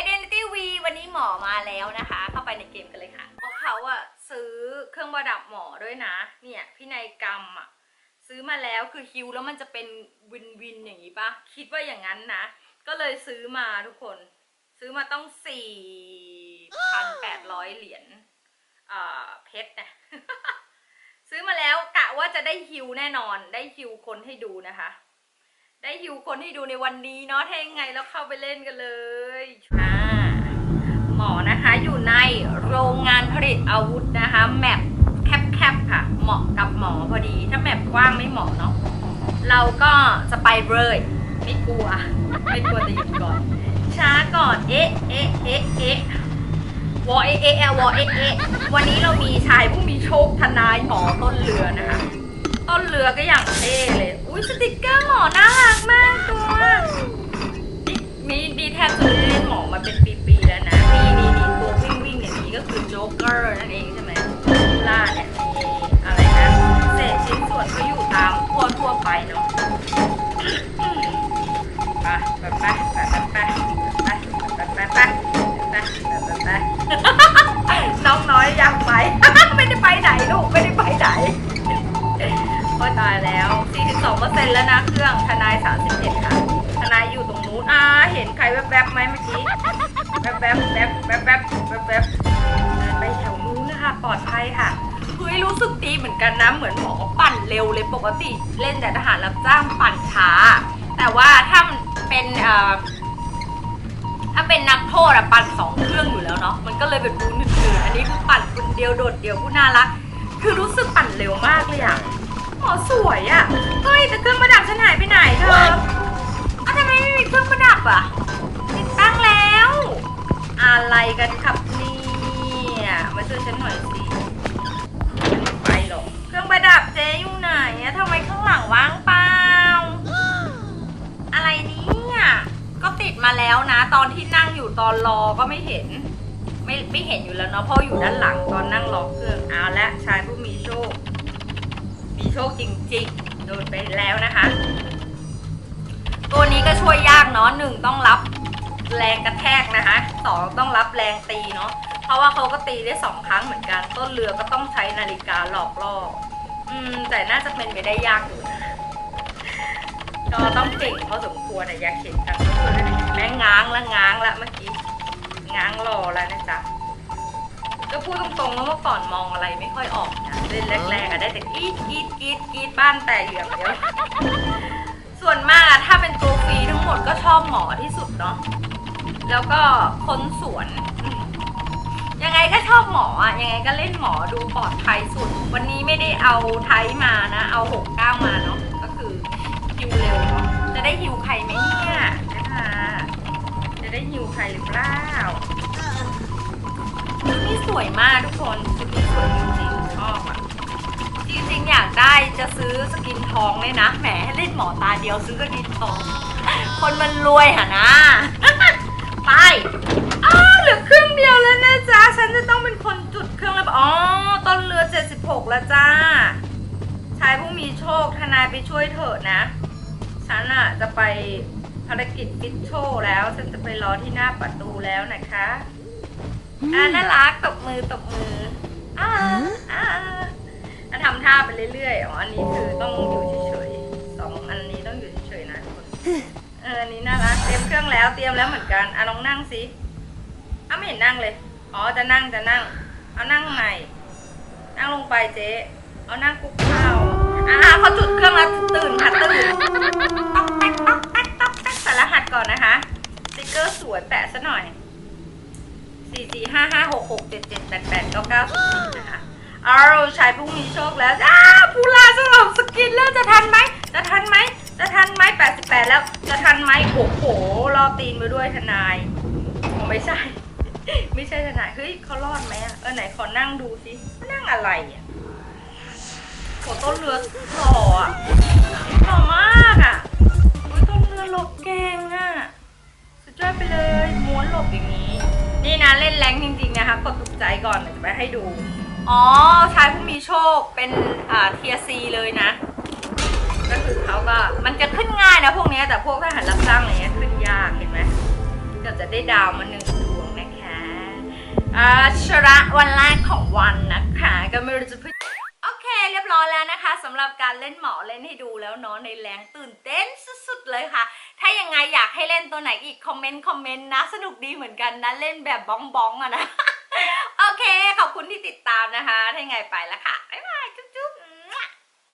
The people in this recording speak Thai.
Identity V วันนี้หมอมาแล้วนะคะ เข้าไปในเกมกันเลยค่ะเพราะเขาอะซื้อเครื่องประดับหมอด้วยนะ เนี่ยพี่นายกรรมอะซื้อมาแล้วคือฮิวแล้วมันจะเป็นวินวินอย่างนี้ปะคิดว่าอย่างนั้นนะ ก็เลยซื้อมาทุกคน ซื้อมาต้อง4,800เหรียญอ่าเพชรนะซื้อมาแล้วกะว่าจะได้ฮิวแน่นอน ได้ฮิวคนให้ดูนะคะ ได้ฮิวคนให้ดูในวันนี้เนาะถ้ายังไงแล้วเข้าไปเล่นกันเลย อ่าหมอนะคะอยู่ในโรงงานผลิตอาวุธนะคะแมปแคบๆค่ะ เหมาะกับหมอพอดี ถ้าแมปกว้างไม่เหมาะเนาะเราก็จะไปเลยไม่กลัว ไม่กลัวจะหยุดก่อน ช้าก่อนเอ๊ะเอ๊ะเอ๊ะเอ๊ะวอเอ๊ะเอวอเอเอ๊ะวันนี้เรามีชายผู้มีโชคทนายหมอต้นเรือนะคะ ต้นเรือก็อย่างเท่เลย อุ้ยสติกเกอร์หมอน่ารักมากตัว 42%แล้วนะเครื่องทนาย 31 ค่ะ ทนายอยู่ตรงนู้นอ่าเห็นใครแวบๆไหมเมื่อกี้แวบๆแวบๆแวบๆแวบๆแวบๆแวบๆเดินไปแถวนู้นนะคะปลอดภัยค่ะเฮ้ยรู้สึกดีเหมือนกันนะเหมือนหมอปั่นเร็วเลยปกติเล่นแต่ทหารรับจ้างปั่นช้า แต่ว่าถ้ามันเป็นเอ่อถ้าเป็นนักโทษอะปั่นสองเครื่องอยู่แล้วเนาะมันก็เลยเป็นบูหนึ่งอันนี้คือปั่นคนเดียวโดดเดียวผู้น่ารัก คือรู้สึกปั่นเร็วมากเลยอะ อสวยอะเฮ้ยแต่เครื่องประดับฉันหายไปไหนเธออ้าวทำไมไม่มีเครื่องประดับอะติดตั้งแล้ว อะไรกันครับเนี่ยมาช่วยฉันหน่อยสิไม่ไปหรอกเครื่องประดับเจ๊อยู่ไหนอะทำไมข้างหลังว่างเปล่า อะไรเนี่ยก็ติดมาแล้วนะ ตอนที่นั่งอยู่ตอนรอก็ไม่เห็น ไม่ไม่เห็นอยู่แล้วเนาะเพราะอยู่ด้านหลังตอนนั่งรอเครื่องเอาละชายผู้มีโชค มีโชคจริงๆ โดนไปแล้วนะคะ ตัวนี้ก็ช่วยยากเนาะหนึ่งต้องรับแรงกระแทกนะคะสองต้องรับแรงตีเนาะเพราะว่าเขาก็ตีได้สองครั้งเหมือนกัน ต้นเรือก็ต้องใช้นาฬิกาหลอกล่ออืม แต่น่าจะเป็นไปได้ยากอยู่นะก็ต้องเก่งพอสมควรอะอยากเห็นกันแม่งง้างและง้างละเมื่อกี้ง้างรอแล้วนะจ๊ะ ก็พูดตรงๆว่าเมื่อก่อนมองอะไรไม่ค่อยออกนะเล่นแรกๆอะได้แต่กรีดกรีดกรีดกรีดบ้านแตกอยู่อย่างเดียว ส่วนมากอะถ้าเป็นตัวฟรีทั้งหมดก็ชอบหมอที่สุดเนาะแล้วก็คนสวนอืมยังไงก็ชอบหมออะยังไงก็เล่นหมอดูปลอดภัยสุด วันนี้ไม่ได้เอาไทยมานะ เอาหกเก้ามาเนาะก็คือฮิวเร็วเนาะจะได้ฮิวใครไหมเนี่ยนะคะจะได้ฮิวใครหรือเปล่าชุดนี้ สวยมากทุกคนชุดนี้สวยจริงๆชอบอะจริงๆอยากได้จะซื้อสกินทองเลยนะแหมให้เล่นหมอตาเดียวซื้อสกินทอง คนมันรวยหะนะไปอ้าวเหลือครึ่งเดียวแล้วนะจ๊ะฉันจะต้องเป็นคนจุดเครื่องแล้วอ๋อต้นเรือ 76 แล้วจ้าชายผู้มีโชคทนายไปช่วยเถอะนะ ฉันอะจะไปภารกิจฟิตโชว์แล้ว ฉันจะไปรอที่หน้าประตูแล้วนะคะ อ่าน่ารักตบมือตบมืออ่าอ่าแล้วทำท่าไปเรื่อยๆอ๋ออันนี้คือต้องอยู่เฉยๆสองอันนี้ต้องอยู่เฉยๆนะทุกคนเอออันนี้น่ารักเตรียมเครื่องแล้วเตรียมแล้วเหมือนกันอะลองนั่งสิอ้าวไม่เห็นนั่งเลยอ๋อจะนั่งจะนั่ง เอานั่งใหม่นั่งลงไปเจ๊เอานั่งคุกเข่าอ่าเขาจุดเครื่องแล้วตื่นค่ะตื่นต๊อกแต๊กต๊อกแต๊กต๊อกแต๊กแต่รหัสก่อนนะคะสติ๊กเกอร์สวยแปะซะหน่อย สี่สี่ห้าห้าหกหกเจ็ดเจ็ดแปดแปดเก้าเก้าสิบนะคะเอาชายผู้มีโชคแล้วอ้าผู้ลาสลับสกินแล้วจะทันไหมจะทันไหมจะทันไหมแปดสิบแปดแล้ว จะทันไหมโอ้โหรอตีนมาด้วยทนายอ๋อไม่ใช่ ไม่ใช่ทนายเฮ้ยเขารอดไหมอะเออไหนขอนั่งดูสินั่งอะไรอะโหต้นเรือหล่ออะหล่อมากอะต้นเรือหลบเก่งอะสุดยอดไปเลยม้วนหลบอย่างนี้ นี่นะเล่นแรงจริงๆนะคะกดถูกใจก่อนเดี๋ยวจะไปให้ดู อ๋อชายผู้มีโชคเป็นอ่าเทียซีเลยนะ ก็คือเขาก็มันจะขึ้นง่ายนะพวกเนี้ยแต่พวกทหารรับจ้างอะไรเงี้ยขึ้นยากเห็นไหมเกือบจะได้ดาวมาหนึ่งดวงนะคะอ่าชระวันแรกของวันนะคะก็ไม่รู้จะพูดโอเคเรียบร้อยแล้วนะคะสำหรับการเล่นหมอเล่นให้ดูแล้วเนาะในแรงตื่นเต้นสุดๆเลยค่ะ ถ้ายังไงอยากให้เล่นตัวไหนอีกคอมเมนต์คอมเมนต์นะ สนุกดีเหมือนกันนะ เล่นแบบบ้องๆอะนะ โอเค ขอบคุณที่ติดตามนะคะ ถ้ายังไงไปแล้วค่ะ บ๊ายบาย